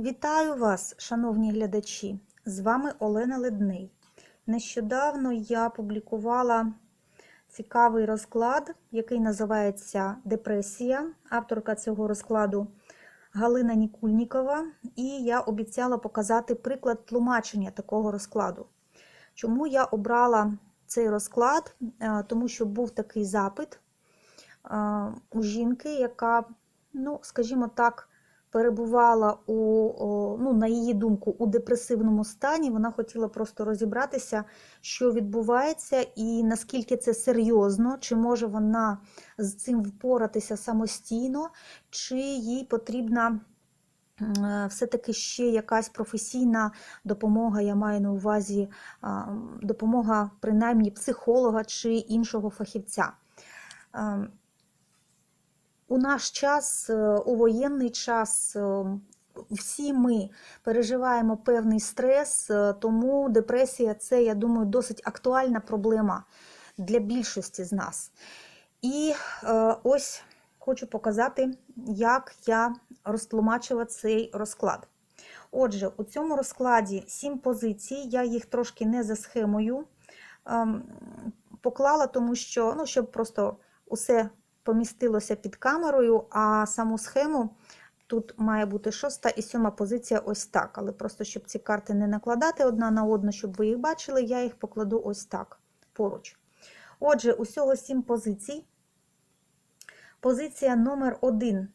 Вітаю вас, шановні глядачі! З вами Олена Ледний. Нещодавно я публікувала цікавий розклад, який називається Депресія. Авторка цього розкладу Галина Нікульнікова. І я обіцяла показати приклад тлумачення такого розкладу. Чому я обрала цей розклад? Е, Тому що був такий запит е, у жінки, яка, ну, скажімо так, перебувала у, ну, на її думку, у депресивному стані. Вона хотіла просто розібратися, що відбувається, і наскільки це серйозно, чи може вона з цим впоратися самостійно, чи їй потрібна. е, Все-таки ще якась професійна допомога, я маю на увазі допомога принаймні психолога чи іншого фахівця. У наш час, е, у воєнний час, е, всі ми переживаємо певний стрес, е, тому депресія це, я думаю, досить актуальна проблема для більшості з нас. І ось хочу показати, як я розтлумачила цей розклад. Отже, у цьому розкладі сім позицій, я їх трошки не за схемою ем, поклала, тому що, ну, щоб просто усе помістилося під камерою, а саму схему тут має бути шоста і сьома позиція ось так. Але просто щоб ці карти не накладати одна на одну, щоб ви їх бачили, я їх покладу ось так поруч. Отже, усього сім позицій. Позиція номер один.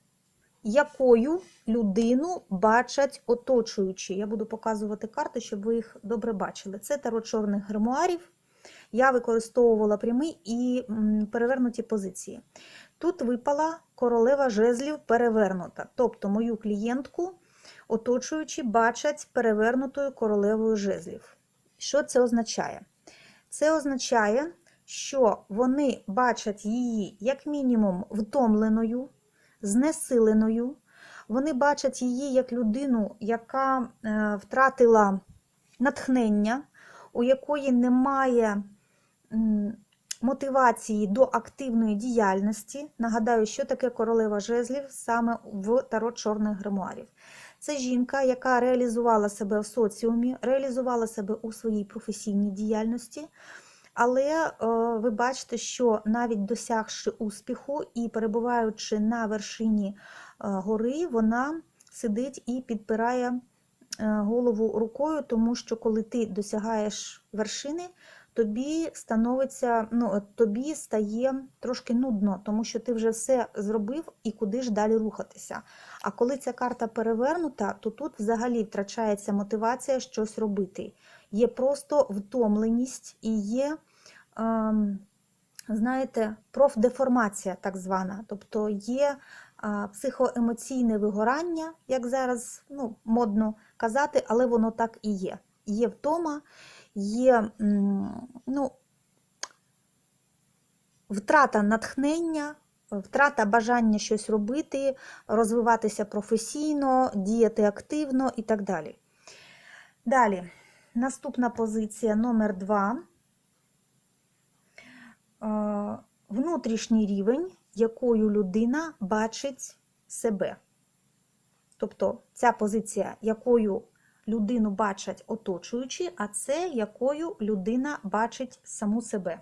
Якою людину бачать оточуючі? Я буду показувати карти, щоб ви їх добре бачили. Це таро чорних гримуарів. Я використовувала прямі і перевернуті позиції. Тут випала королева жезлів перевернута. Тобто мою клієнтку оточуючі бачать перевернутою королевою жезлів. Що це означає? Це означає, що вони бачать її як мінімум втомленою, знесиленою. Вони бачать її як людину, яка е, втратила натхнення, у якої немає мотивації до активної діяльності. Нагадаю, що таке королева жезлів саме в таро чорних гримуарів. Це жінка, яка реалізувала себе в соціумі, реалізувала себе у своїй професійній діяльності. Але е, ви бачите, що навіть досягши успіху і перебуваючи на вершині е, гори, вона сидить і підпирає е, голову рукою, тому що коли ти досягаєш вершини, тобі становиться, ну, тобі стає трошки нудно, тому що ти вже все зробив і куди ж далі рухатися. А коли ця карта перевернута, то тут взагалі втрачається мотивація щось робити. Є просто втомленість і є, ем, знаєте, профдеформація так звана. Тобто є психоемоційне вигорання, як зараз ну, модно казати, але воно так і є. Є втома, є ну, втрата натхнення, втрата бажання щось робити, розвиватися професійно, діяти активно і так далі. Далі, наступна позиція номер 2. Внутрішній рівень, якою людина бачить себе. Тобто ця позиція, якою людину бачать оточуючі, а це якою людина бачить саму себе.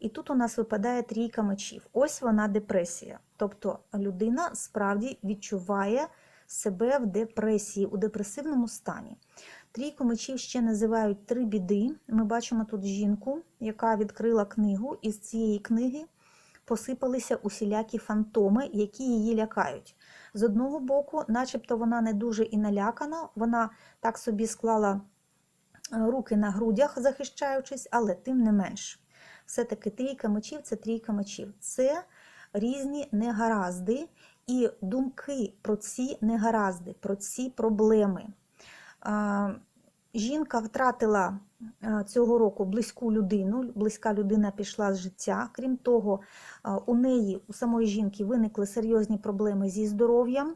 І тут у нас випадає трійка мечів. Ось вона депресія. Тобто людина справді відчуває себе в депресії, у депресивному стані. Трійку мечів ще називають три біди. Ми бачимо тут жінку, яка відкрила книгу, і з цієї книги посипалися усілякі фантоми, які її лякають. З одного боку, начебто вона не дуже і налякана, вона так собі склала е, руки на грудях, захищаючись, але тим не менш. Все-таки трійка мечів це трійка мечів. Це різні негаразди і думки про ці негаразди, про ці проблеми. Жінка втратила цього року близьку людину, близька людина пішла з життя. Крім того, у неї, у самої жінки, виникли серйозні проблеми зі здоров'ям.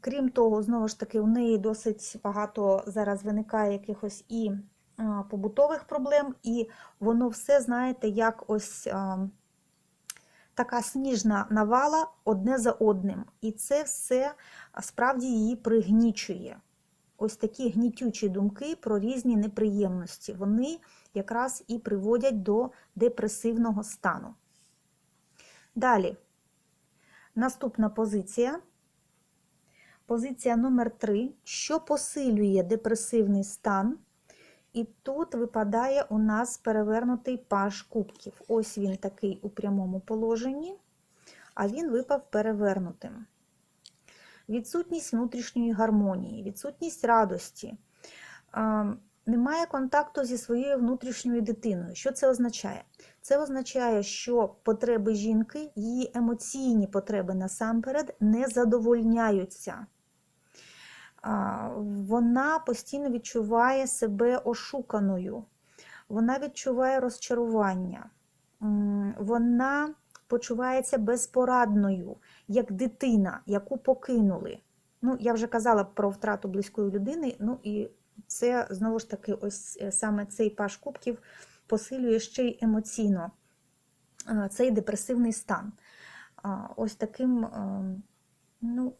Крім того, знову ж таки, у неї досить багато зараз виникає якихось і побутових проблем, і воно все, знаєте, як ось така сніжна навала одне за одним. І це все справді її пригнічує. Ось такі гнітючі думки про різні неприємності. Вони якраз і приводять до депресивного стану. Далі, наступна позиція. Позиція номер 3, що посилює депресивний стан. І тут випадає у нас перевернутий паш кубків. Ось він такий у прямому положенні, а він випав перевернутим. Відсутність внутрішньої гармонії, відсутність радості. Немає контакту зі своєю внутрішньою дитиною. Що це означає? Це означає, що потреби жінки, її емоційні потреби насамперед не задовольняються. Вона постійно відчуває себе ошуканою, вона відчуває розчарування, вона почувається безпорадною, як дитина, яку покинули. Ну, я вже казала про втрату близької людини, ну і це знову ж таки, ось е, саме цей паш кубків посилює ще й емоційно е, цей депресивний стан. Ось таким, е, ну,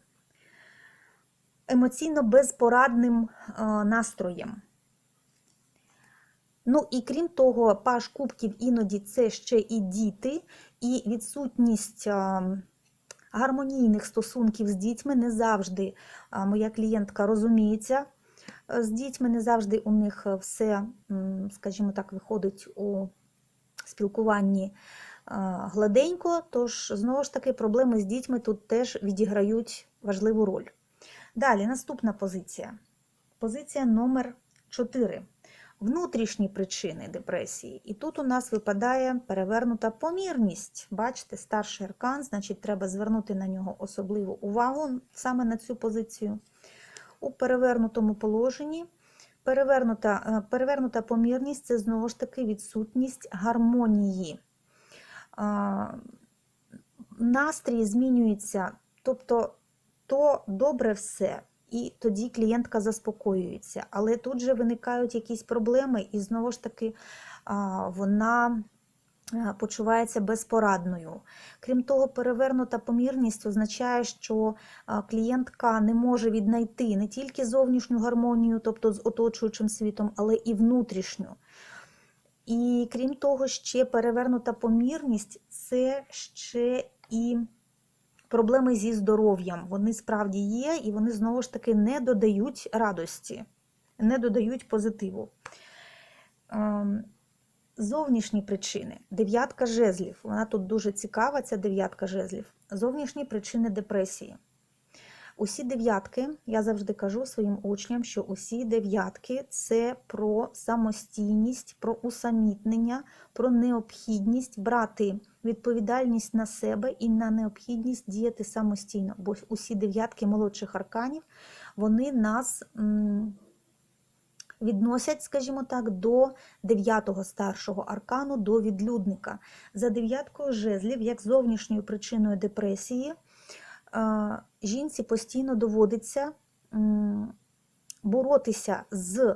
емоційно безпорадним настроєм. Ну і крім того, паш кубків іноді це ще і діти, і відсутність гармонійних стосунків з дітьми не завжди моя клієнтка розуміється з дітьми, не завжди у них все, скажімо так, виходить у спілкуванні гладенько. Тож, знову ж таки, проблеми з дітьми тут теж відіграють важливу роль. Далі, наступна позиція. Позиція номер 4. Внутрішні причини депресії. І тут у нас випадає перевернута помірність. Бачите, старший аркан, значить, треба звернути на нього особливу увагу саме на цю позицію. У перевернутому положенні. Перевернута, е, перевернута помірність це знову ж таки відсутність гармонії. Настрій змінюється, тобто то добре все, і тоді клієнтка заспокоюється. Але тут же виникають якісь проблеми, і знову ж таки вона е, почувається безпорадною. Крім того, перевернута помірність означає, що клієнтка не може віднайти не тільки зовнішню гармонію, тобто з оточуючим світом, але і внутрішню. І крім того, ще перевернута помірність це ще і проблеми зі здоров'ям. Вони справді є, і вони знову ж таки не додають радості, не додають позитиву. Ем, Зовнішні причини. Дев'ятка жезлів. Вона тут дуже цікава, ця дев'ятка жезлів. Зовнішні причини депресії. Усі дев'ятки, я завжди кажу своїм учням, що усі дев'ятки це про самостійність, про усамітнення, про необхідність брати відповідальність на себе і на необхідність діяти самостійно. Бо усі дев'ятки молодших арканів вони нас відносять, скажімо так, до дев'ятого старшого аркану, до відлюдника. За дев'яткою жезлів, як зовнішньою причиною депресії, жінці постійно доводиться боротися з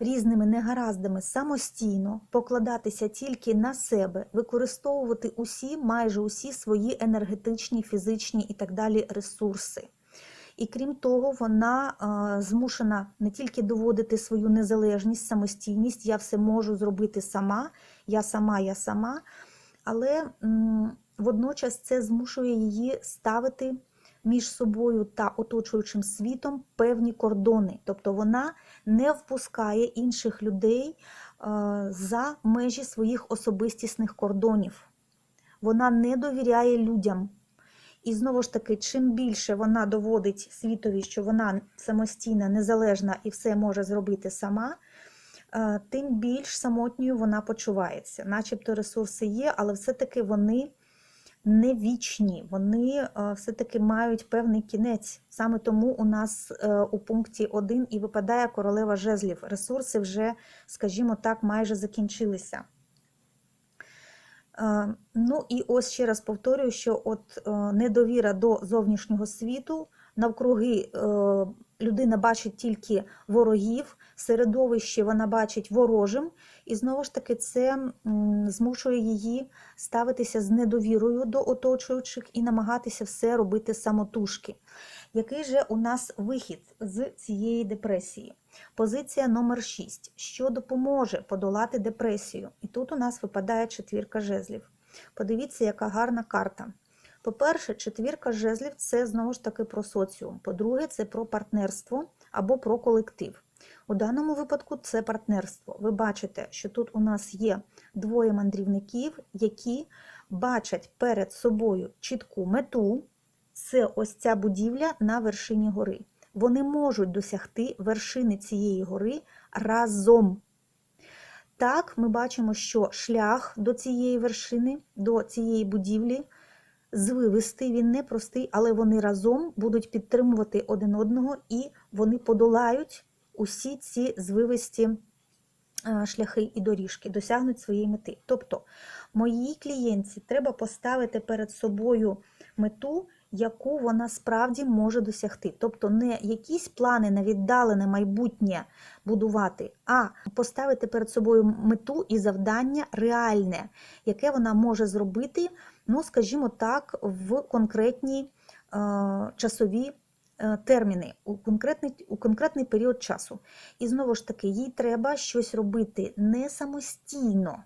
різними негараздами самостійно, покладатися тільки на себе, використовувати усі, майже усі свої енергетичні, фізичні і так далі ресурси. І крім того, вона змушена не тільки доводити свою незалежність, самостійність, я все можу зробити сама, я сама, я сама, але водночас це змушує її ставити між собою та оточуючим світом певні кордони. Тобто вона не впускає інших людей е, за межі своїх особистісних кордонів. Вона не довіряє людям. І знову ж таки, чим більше вона доводить світові, що вона самостійна, незалежна і все може зробити сама, е, тим більш самотньою вона почувається. Начебто ресурси є, але все-таки вони не вічні, вони е, все-таки мають певний кінець. Саме тому у нас е, у пункті 1 і випадає королева жезлів. Ресурси вже, скажімо так, майже закінчилися. Ну і ось ще раз повторюю, що от недовіра до зовнішнього світу навкруги е, людина бачить тільки ворогів, середовище вона бачить ворожим, і знову ж таки це змушує її ставитися з недовірою до оточуючих і намагатися все робити самотужки. Який же у нас вихід з цієї депресії? Позиція номер 6. Що допоможе подолати депресію? І тут у нас випадає четвірка жезлів. Подивіться, яка гарна карта. По-перше, четвірка жезлів це знову ж таки про соціум. По-друге, це про партнерство або про колектив. У даному випадку це партнерство. Ви бачите, що тут у нас є двоє мандрівників, які бачать перед собою чітку мету. Це ось ця будівля на вершині гори. Вони можуть досягти вершини цієї гори разом. Так, ми бачимо, що шлях до цієї вершини, до цієї будівлі звивистий, він непростий, але вони разом будуть підтримувати один одного і вони подолають усі ці звивисті е, шляхи і доріжки, досягнуть своєї мети. Тобто, моїй клієнтці треба поставити перед собою мету, яку вона справді може досягти. Тобто не якісь плани на віддалене майбутнє будувати, а поставити перед собою мету і завдання реальне, яке вона може зробити, ну, скажімо так, в конкретні е, часові е, терміни, у конкретний, у конкретний період часу. І знову ж таки, їй треба щось робити не самостійно,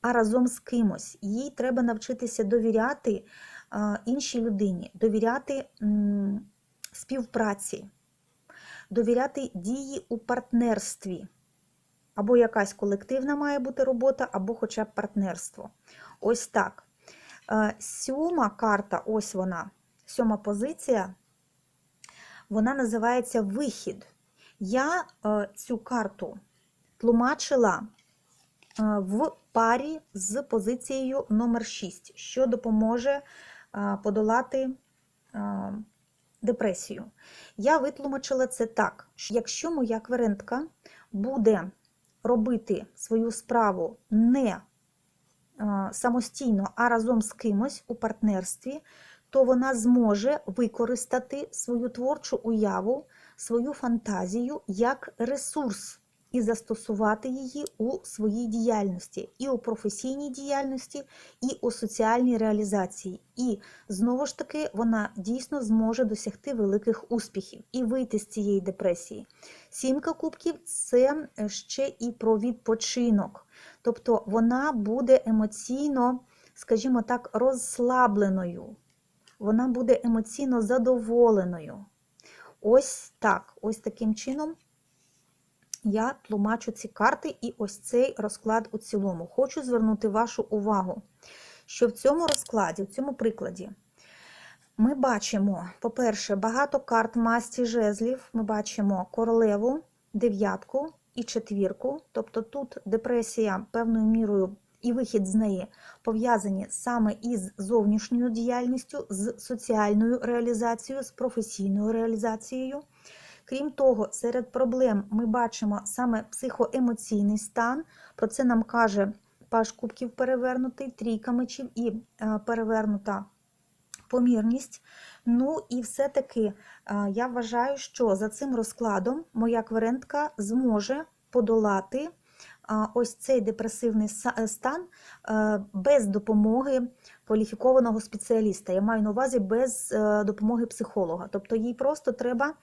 а разом з кимось. Їй треба навчитися довіряти іншій людині, довіряти співпраці, довіряти дії у партнерстві. Або якась колективна має бути робота, або хоча б партнерство. Ось так. Е, Сьома карта, ось вона, сьома позиція, вона називається Вихід. Я е, цю карту тлумачила е, в парі з позицією номер 6, що допоможе е, подолати депресію. Я витлумачила це так, що якщо моя кверентка буде робити свою справу не самостійно, а разом з кимось у партнерстві, то вона зможе використати свою творчу уяву, свою фантазію як ресурс і застосувати її у своїй діяльності, і у професійній діяльності, і у соціальній реалізації. І знову ж таки вона дійсно зможе досягти великих успіхів і вийти з цієї депресії. Сімка кубків це ще і про відпочинок. Тобто вона буде емоційно, скажімо так, розслабленою. Вона буде емоційно задоволеною. Ось так, ось таким чином я тлумачу ці карти і ось цей розклад у цілому. Хочу звернути вашу увагу, що в цьому розкладі, в цьому прикладі, ми бачимо, по-перше, багато карт масті жезлів. Ми бачимо королеву, дев'ятку і четвірку. Тобто тут депресія певною мірою і вихід з неї пов'язані саме із зовнішньою діяльністю, з соціальною реалізацією, з професійною реалізацією. Крім того, серед проблем ми бачимо саме психоемоційний стан. Про це нам каже паш кубків перевернутий, трійка мечів і е, перевернута помірність. Ну і все-таки е, я вважаю, що за цим розкладом моя кверентка зможе подолати а, ось цей депресивний е, стан е, без допомоги кваліфікованого спеціаліста. Я маю на увазі без е, допомоги психолога. Тобто їй просто треба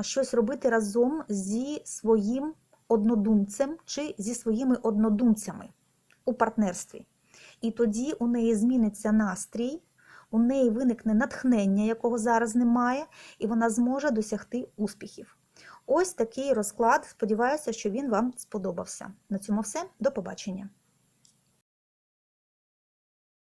щось робити разом зі своїм однодумцем чи зі своїми однодумцями у партнерстві. І тоді у неї зміниться настрій, у неї виникне натхнення, якого зараз немає, і вона зможе досягти успіхів. Ось такий розклад. Сподіваюся, що він вам сподобався. На цьому все. До побачення.